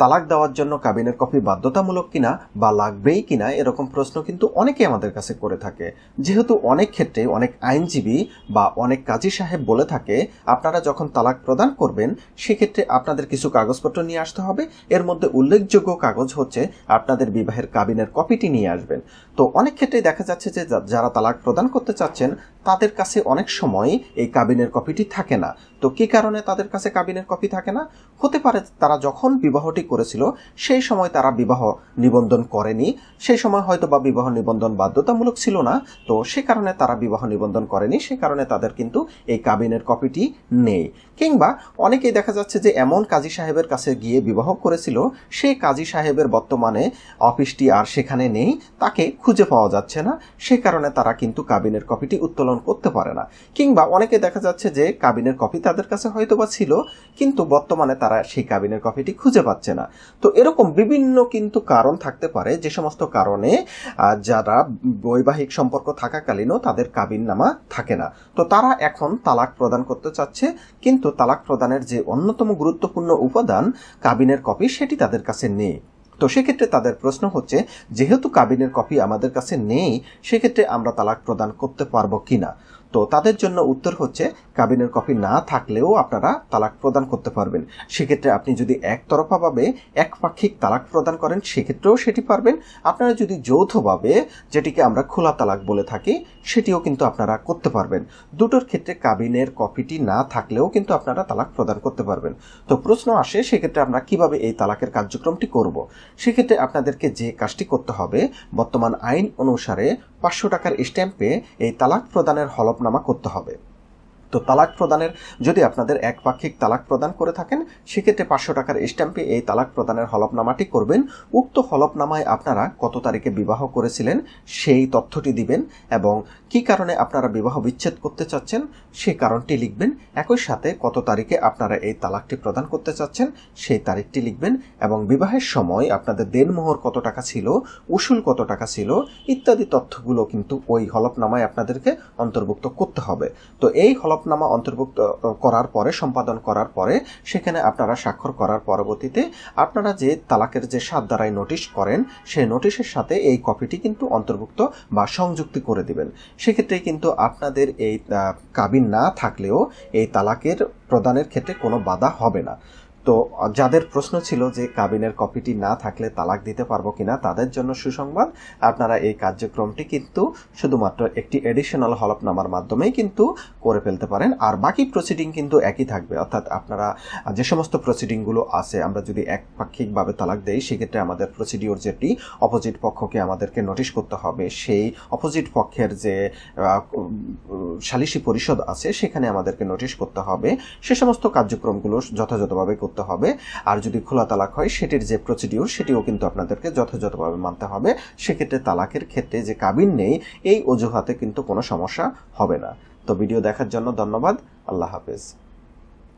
তালাক দেওয়ার জন্য কাবিনের কপি বাধ্যতামূলক কিনা বা লাগবেই কিনা এরকম প্রশ্ন কিন্তু অনেকে আমাদের কাছে করে থাকে। যেহেতু অনেক ক্ষেত্রে অনেক আইনজীবী বা অনেক কাজী সাহেব বলে থাকে, আপনারা যখন তালাক প্রদান করবেন, সেক্ষেত্রে আপনাদের কিছু কাগজপত্র নিয়ে আসতে হবে। এর মধ্যে উল্লেখযোগ্য কাগজ হচ্ছে আপনাদের বিবাহের কাবিনের কপিটি নিয়ে আসবেন। তো অনেক ক্ষেত্রেই দেখা যাচ্ছে যে যারা তালাক প্রদান করতে চাচ্ছেন, তাদের কাছে অনেক সময় এই কাবিনের কপিটি থাকে না। তো কি কারণে তাদের কাছে কাবিনের কপি থাকে না? হতে পারে তারা যখন বিবাহটি করেছিল, সেই সময় তারা বিবাহ নিবন্ধন করেনি। সেই সময় হয়তো বা বিবাহ নিবন্ধন বাধ্যতামূলক ছিল না, তো সে কারণে তারা বিবাহ নিবন্ধন করেনি। সে কারণে তাদের কিন্তু এই কাবিনের কপিটি নেই। কিংবা অনেকেই দেখা যাচ্ছে যে এমন কাজী সাহেবের কাছে গিয়ে বিবাহ করেছিল সেই কাজী সাহেবের বর্তমানে অফিসটি আর সেখানে নেই, তাকে খুঁজে পাওয়া যাচ্ছে না। সে কারণে তারা কিন্তু কাবিনের কপিটি উত্তোলন করতে পারে না। কিংবা অনেকে দেখা যাচ্ছে যে কাবিনের কপি তাদের কাছে হয়তো বা ছিল, কিন্তু বর্তমানে তারা সেই কাবিনের কপিটি খুঁজে পাচ্ছে না। তো এরকম বিভিন্ন কিন্তু কারণ থাকতে পারে। যে সমস্ত কারণে যারা বৈবাহিক সম্পর্ক থাকাকালীনও তাদের কাবিন নামা থাকে না। তো তারা এখন তালাক প্রদান করতে চাচ্ছে, কিন্তু তালাক প্রদানের যে অন্যতম গুরুত্বপূর্ণ উপাদান কাবিনের কপি, সেটি তাদের কাছে নেই। তো সেক্ষেত্রে তাদের প্রশ্ন হচ্ছে, যেহেতু কাবিনের কপি আমাদের কাছে নেই, সেক্ষেত্রে আমরা তালাক প্রদান করতে পারব কিনা? তো তাদের জন্য উত্তর হচ্ছে, কাবিনের কপি না থাকলেও আপনারা তালাক প্রদান করতে পারবেন। সেক্ষেত্রে আপনি যদি একতরফাভাবে একপাক্ষিক তালাক প্রদান করেন, সেক্ষেত্রেও সেটি পারবেন। আপনারা যদি যৌথভাবে, যেটিকে আমরা খোলা তালাক বলে থাকি, সেটিও কিন্তু আপনারা করতে পারবেন। দুটোর ক্ষেত্রে কাবিনের কপিটি না থাকলেও কিন্তু আপনারা তালাক প্রদান করতে পারবেন। তো প্রশ্ন আসে, সেক্ষেত্রে আমরা কীভাবে এই তালাকের কার্যক্রমটি করব? সেক্ষেত্রে আপনাদেরকে যে কাজটি করতে হবে, বর্তমান আইন অনুসারে পাঁচশো টাকার স্ট্যাম্পে এই তালাক প্রদানের হলফনামা করতে হবে। তো তালাক প্রদানের, যদি আপনাদের একপাক্ষিক তালাক প্রদান করে থাকেন, সেক্ষেত্রে পাঁচশো টাকার স্ট্যাম্পে এই তালাক প্রদানের হলফনামাটি করবেন। উক্ত হলফনামায় আপনারা কত তারিখে বিবাহ করেছিলেন, সেই তথ্যটি দিবেন এবং কি কারণে আপনারা বিবাহ বিচ্ছেদ করতে চাচ্ছেন সেই কারণটি লিখবেন। একই সাথে কত তারিখে আপনারা এই তালাকটি প্রদান করতে চাচ্ছেন, সেই তারিখটি লিখবেন এবং বিবাহের সময় আপনাদের দেনমোহর কত টাকা ছিল, উসুল কত টাকা ছিল, ইত্যাদি তথ্যগুলো কিন্তু ওই হলফনামায় আপনাদেরকে অন্তর্ভুক্ত করতে হবে। তো এই হলফনামা অন্তর্ভুক্ত করার পরে, সম্পাদন করার পরে, সেখানে আপনারা স্বাক্ষর করার পরবর্তীতে আপনারা যে তালাকের যে সাত দ্বারাই নোটিশ করেন, সেই নোটিশের সাথে এই কপিটি কিন্তু অন্তর্ভুক্ত বা সংযুক্তি করে দিবেন। সেক্ষেত্রে কিন্তু আপনাদের এই কাবিন না থাকলেও এই তালাকের প্রদানের ক্ষেত্রে কোনো বাধা হবে না। তো যাদের প্রশ্ন ছিল যে কাবিনের কপিটি না থাকলে তালাক দিতে পারব কিনা, তাদের জন্য সুসংবাদ। আপনারা এই কার্যক্রমটি কিন্তু শুধুমাত্র একটি এডিশনাল হলফনামার মাধ্যমেই কিন্তু করে ফেলতে পারেন। আর বাকি প্রসিডিং কিন্তু একই থাকবে। অর্থাৎ আপনারা যে সমস্ত প্রসিডিংগুলো আছে, আমরা যদি একপাক্ষিকভাবে তালাক দেই, সেক্ষেত্রে আমাদের প্রসিডিওর যেটি অপোজিট পক্ষকে আমাদেরকে নোটিশ করতে হবে। সেই অপোজিট পক্ষের যে সালিসি পরিষদ আছে, সেখানে আমাদেরকে নোটিশ করতে হবে। সে সমস্ত কার্যক্রমগুলো যথাযথভাবে করতে হবে। আর যদি খোলা তালাক হয়, সেটির যে প্রসিডিওর সেটিও কিন্তু আপনাদেরকে যথাযথভাবে মানতে হবে। সেক্ষেত্রে তালাকের ক্ষেত্রে যে কাবিন নেই, এই অজুহাতে কিন্তু কোনো সমস্যা হবে না। তো ভিডিও দেখার জন্য ধন্যবাদ। আল্লাহ হাফেজ।